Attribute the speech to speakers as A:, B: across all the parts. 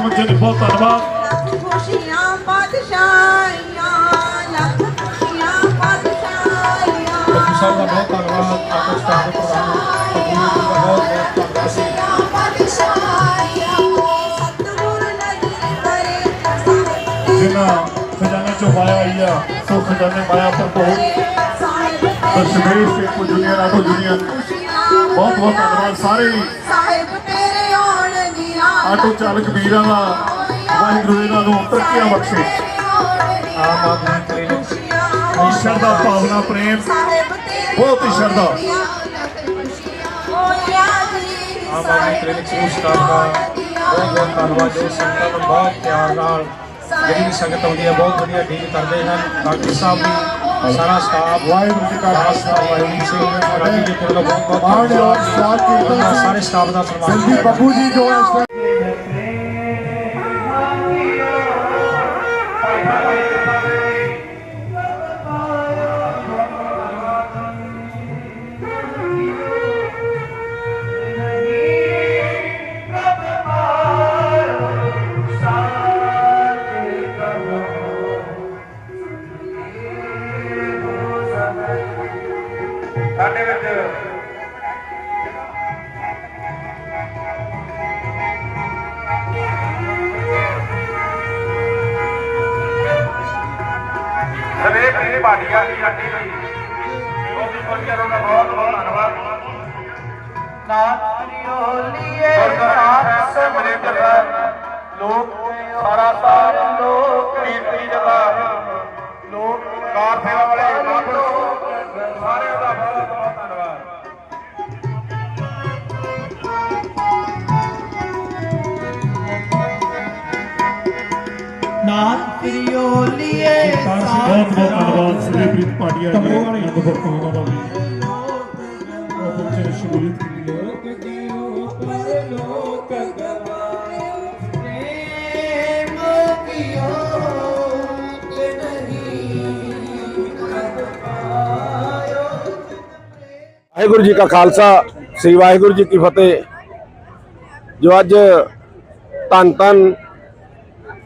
A: ਪਹੁੰਚੇ ਨੇ ਬਹੁਤ ਧੰਨਵਾਦ।
B: ਖੁਸ਼ੀਆਂ ਬਾਦਸ਼ਾਹੀਆਂ ਲੱਖ ਖੁਸ਼ੀਆਂ ਬਾਦਸ਼ਾਹੀਆਂ।
C: ਸਾਹਿਬ ਦਾ ਬਹੁਤ ਧੰਨਵਾਦ ਆਪੋ ਸਟਾਫ ਦੇ ਪ੍ਰਧਾਨ ਬਹੁਤ ਬਹੁਤ ਧੰਨਵਾਦ। ਜੀ
B: ਬਾਦਸ਼ਾਹੀਆਂ। ਸਤਿਗੁਰ ਨਹੀਂ ਕਰੇ
A: ਜਿਨ੍ਹਾਂ ਖਜ਼ਾਨੇ ਚੋਂ ਮਾਇਆ ਆਈ ਆ ਸੋ ਖਜ਼ਾਨੇ ਮਾਇਆ ਪਰ ਬਹੁਤ। ਦਸ਼ਮੇਸ਼ ਤੇ ਕੋ ਜੁਨੀਅਰ ਆਟੋ ਜੁਨੀਅਰ ਬਹੁਤ ਬਹੁਤ ਧੰਨਵਾਦ ਸਾਰੇ। ਆਟੋ ਚਾਲਕ ਵੀਰਾਂ ਦਾ ਵਾਹਿਗੁਰੂ ਇਹਨਾਂ ਨੂੰ ਤਰੱਕੀਆਂ ਬਖਸ਼ੇ।
C: ਆਮ ਆਦਮੀ ਕਲੀਨਿਕ
A: ਈਸ਼ਰ ਦਾ ਭਾਵਨਾ ਪ੍ਰੇਮ ਬਹੁਤ ਹੀ ਸ਼ਰਧਾ।
C: ਆਮ ਆਦਮੀ ਕਲੀਨਿਕ ਸਟਾਫ ਦਾ ਬਹੁਤ ਬਹੁਤ ਧੰਨਵਾਦ। ਜੋ ਸੰਗਤਾਂ ਨੂੰ ਬਹੁਤ ਪਿਆਰ ਨਾਲ ਜਿਹੜੀ ਵੀ ਸੰਗਤ ਆਉਂਦੀ ਹੈ ਬਹੁਤ ਵਧੀਆ ਡੀਲ ਕਰਦੇ ਹਨ। ਡਾਕਟਰ ਸਾਹਿਬ ਵੀ ਸਾਰਾ ਸਟਾਫ
A: ਵਾਹਿਗੁਰੂ ਜੀ ਕਾ ਖਾਲਸਾ
C: ਵਾਹਿਗੁਰੂ ਸਿੰਘ ਰਾਜੀ ਜੀ ਬਹੁਤ ਬਹੁਤ ਧੰਨਵਾਦ। ਸਾਰੇ ਸਟਾਫ ਦਾ ਸਨਮਾਨ
A: ਬੱਬੂ ਜੀ ਜੋ
D: ਸਾਡੇ ਵਿੱਚ। ਸਵੇਕ ਦੀ ਭਾਟੀਆ ਦੀ ਅੱਡੀ ਲਈ ਉਹ ਵੀ ਪਹੁੰਚਿਆ ਉਹਦਾ ਬਹੁਤ ਬਹੁਤ ਧੰਨਵਾਦ। ਨਾਥਰੀਓਲੀਏ ਸਾਥ ਸਮਰਿਤ ਲੋਕ ਸਾਰਾ ਸਾਰਾ ਲੋਕ ਕੀਰਤੀ ਜਗਾ ਲੋਕ ਕਾਰ ਸੇਵਾ ਵਾਲੇ ਮਹਾਂਪੁਰਸ਼ ਸਾਰਿਆਂ ਦਾ ਬਹੁਤ ਬਹੁਤ
A: ਬਹੁਤ ਧੰਨਵਾਦ ਸ੍ਰੀ ਪ੍ਰੀਤ ਪਾਟਿਆ ਜੀ। ਅਨੰਦਪੁਰ ਉਹਨਾਂ ਦਾ ਵੀ ਉਹ
E: ਪ੍ਰੇਮ ਤੇ ਨਹੀਂ ਪਾਇਓ
F: ਵਾਹਿਗੁਰੂ ਜੀ ਕਾ ਖਾਲਸਾ ਸ੍ਰੀ ਵਾਹਿਗੁਰੂ ਜੀ ਕੀ ਫਤਿਹ। ਜੋ ਅੱਜ ਧੰਨ ਧੰਨ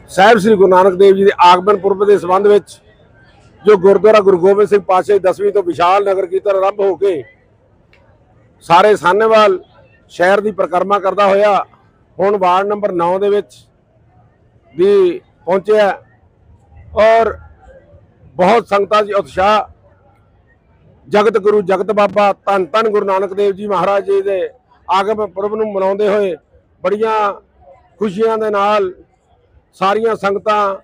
F: ਸਾਹਿਬ ਸ੍ਰੀ ਗੁਰੂ ਨਾਨਕ ਦੇਵ ਜੀ ਦੇ ਆਗਮਨ ਪੁਰਬ ਦੇ ਸੰਬੰਧ ਵਿੱਚ ਜੋ ਗੁਰਦੁਆਰਾ ਗੁਰੂ ਗੋਬਿੰਦ ਸਿੰਘ ਪਾਤਸ਼ਾਹ ਦੀ 10ਵੀਂ ਤੋਂ ਵਿਸ਼ਾਲ ਨਗਰ ਕੀਰਤਨ ਆਰੰਭ ਹੋ ਕੇ ਸਾਰੇ ਸਾਨੇਵਾਲ ਸ਼ਹਿਰ ਦੀ ਪਰਿਕਰਮਾ ਕਰਦਾ ਹੋਇਆ, ਹੁਣ ਵਾਰਡ ਨੰਬਰ 9 ਦੇ ਵਿੱਚ ਵੀ ਪਹੁੰਚਿਆ ਔਰ ਬਹੁਤ ਸੰਗਤਾਂ ਦੀ ਉਤਸ਼ਾਹ। ਜਗਤ ਗੁਰੂ ਜਗਤ ਬਾਬਾ, ਧੰਨ ਧੰਨ ਗੁਰੂ ਨਾਨਕ ਦੇਵ ਜੀ ਮਹਾਰਾਜ ਜੀ ਦੇ ਆਗਮ ਪੁਰਬ ਨੂੰ ਮਨਾਉਂਦੇ ਹੋਏ ਬੜੀਆਂ ਖੁਸ਼ੀਆਂ ਦੇ ਨਾਲ ਸਾਰੀਆਂ ਸੰਗਤਾਂ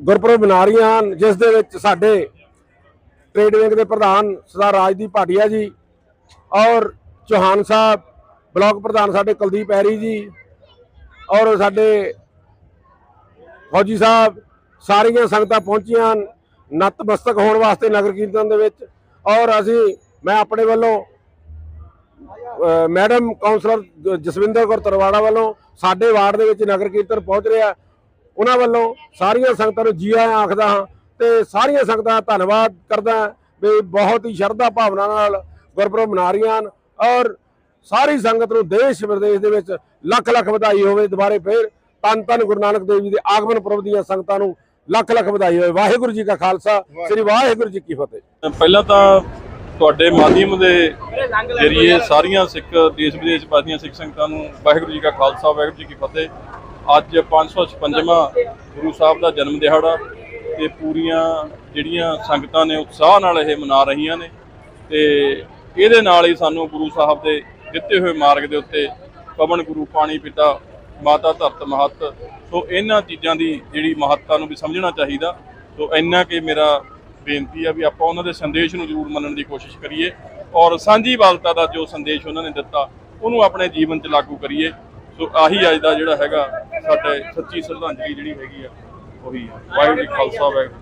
F: ਗੁਰਪੁਰਬ ਮਨਾ ਰਹੀਆਂ ਹਨ, ਜਿਸ ਦੇ ਵਿੱਚ ਸਾਡੇ ਟ੍ਰੇਡ ਵਿੰਗ ਦੇ ਪ੍ਰਧਾਨ ਸਰਦਾਰ ਰਾਜਦੀਪ ਭਾਟੀਆ ਜੀ ਔਰ ਚੌਹਾਨ ਸਾਹਿਬ, ਬਲਾਕ ਪ੍ਰਧਾਨ ਸਾਡੇ ਕੁਲਦੀਪ ਐਰੀ ਜੀ ਔਰ ਸਾਡੇ ਫੌਜੀ ਸਾਹਿਬ, ਸਾਰੀਆਂ ਸੰਗਤਾਂ ਪਹੁੰਚੀਆਂ ਹਨ, ਨਤਮਸਤਕ ਹੋਣ ਵਾਸਤੇ ਨਗਰ ਕੀਰਤਨ ਦੇ ਵਿੱਚ ਔਰ ਅਸੀਂ, ਮੈਂ ਆਪਣੇ ਵੱਲੋਂ ਮੈਡਮ ਕਾਉਂਸਲਰ ਜ- ਜਸਵਿੰਦਰ ਕੌਰ ਤਰਵਾੜਾ ਵੱਲੋਂ ਸਾਡੇ ਵਾਰਡ ਦੇ ਵਿੱਚ ਨਗਰ ਕੀਰਤਨ ਪਹੁੰਚ ਰਿਹਾ। ਉਹਨਾਂ ਵੱਲੋਂ ਸਾਰੀਆਂ ਸੰਗਤਾਂ ਨੂੰ ਜੀ ਆਇਆਂ ਆਖਦਾ ਹਾਂ ਤੇ ਸਾਰੀਆਂ ਸੰਗਤਾਂ ਦਾ ਧੰਨਵਾਦ ਕਰਦਾ ਵੀ ਬਹੁਤ ਹੀ ਸ਼ਰਧਾ ਭਾਵਨਾ ਨਾਲ ਗੁਰਪੁਰਬ ਮਨਾ ਰਹੀਆਂ ਹਨ ਔਰ ਸਾਰੀ ਸੰਗਤ ਨੂੰ ਦੇਸ਼ ਵਿਦੇਸ਼ ਦੇ ਵਿੱਚ ਲੱਖ ਲੱਖ ਵਧਾਈ ਹੋਵੇ ਦੁਬਾਰੇ ਫੇਰ ਧੰਨ ਧੰਨ ਗੁਰੂ ਨਾਨਕ ਦੇਵ ਜੀ ਦੇ ਆਗਮਨ ਪੁਰਬ ਦੀਆਂ ਸੰਗਤਾਂ ਨੂੰ ਲੱਖ ਲੱਖ ਵਧਾਈ ਹੋਵੇ। ਵਾਹਿਗੁਰੂ ਜੀ ਕਾ ਖਾਲਸਾ, ਸ੍ਰੀ ਵਾਹਿਗੁਰੂ ਜੀ ਕੀ ਫਤਿਹ।
G: ਪਹਿਲਾਂ ਤਾਂ ਤੁਹਾਡੇ ਮਾਧਿਅਮ ਦੇ ਜਰੀਏ ਸਾਰੀਆਂ ਸਿੱਖ, ਦੇਸ਼ ਵਿਦੇਸ਼ ਵਾਸੀਆਂ ਸਿੱਖ ਸੰਗਤਾਂ ਨੂੰ ਵਾਹਿਗੁਰੂ ਜੀ ਕਾ ਖਾਲਸਾ, ਵਾਹਿਗੁਰੂ ਜੀ ਕੀ ਫਤਿਹ। ਅੱਜ 556ਵਾਂ ਗੁਰੂ ਸਾਹਿਬ ਦਾ ਜਨਮ ਦਿਹਾੜਾ ਤੇ ਪੂਰੀਆਂ ਜਿਹੜੀਆਂ ਸੰਗਤਾਂ ਨੇ ਉਤਸ਼ਾਹ ਨਾਲ ਇਹ ਮਨਾ ਰਹੀਆਂ ਨੇ ਤੇ ਇਹਦੇ ਨਾਲ ਹੀ ਸਾਨੂੰ ਗੁਰੂ ਸਾਹਿਬ ਦੇ ਦਿੱਤੇ ਹੋਏ ਮਾਰਗ ਦੇ ਉੱਤੇ ਪਵਨ ਗੁਰੂ ਪਾਣੀ ਪਿਤਾ ਮਾਤਾ ਧਰਤ ਮਹੱਤ, ਸੋ ਇਹਨਾਂ ਚੀਜ਼ਾਂ ਦੀ ਜਿਹੜੀ ਮਹੱਤਤਾ ਨੂੰ ਵੀ ਸਮਝਣਾ ਚਾਹੀਦਾ। ਸੋ ਇੰਨਾ ਕਿ ਮੇਰਾ ਬੇਨਤੀ ਆ ਵੀ ਆਪਾਂ ਉਹਨਾਂ ਦੇ ਸੰਦੇਸ਼ ਨੂੰ ਜ਼ਰੂਰ ਮੰਨਣ ਦੀ ਕੋਸ਼ਿਸ਼ ਕਰੀਏ ਔਰ ਸਾਂਝੀ ਵਾਲਤਾ ਦਾ ਜੋ ਸੰਦੇਸ਼ ਉਹਨਾਂ ਨੇ ਦਿੱਤਾ, ਉਹਨੂੰ ਆਪਣੇ ਜੀਵਨ 'ਚ ਲਾਗੂ ਕਰੀਏ। ਸੋ ਆਹੀ ਅੱਜ ਦਾ ਜਿਹੜਾ ਹੈਗਾ ਸਾਡੇ ਸੱਚੀ ਸ਼ਰਧਾਂਜਲੀ ਜਿਹੜੀ ਹੈਗੀ ਆ, ਉਹੀ ਵਾਹਿਗੁਰੂ ਜੀ ਖਾਲਸਾ, ਵਾਹਿਗੁਰੂ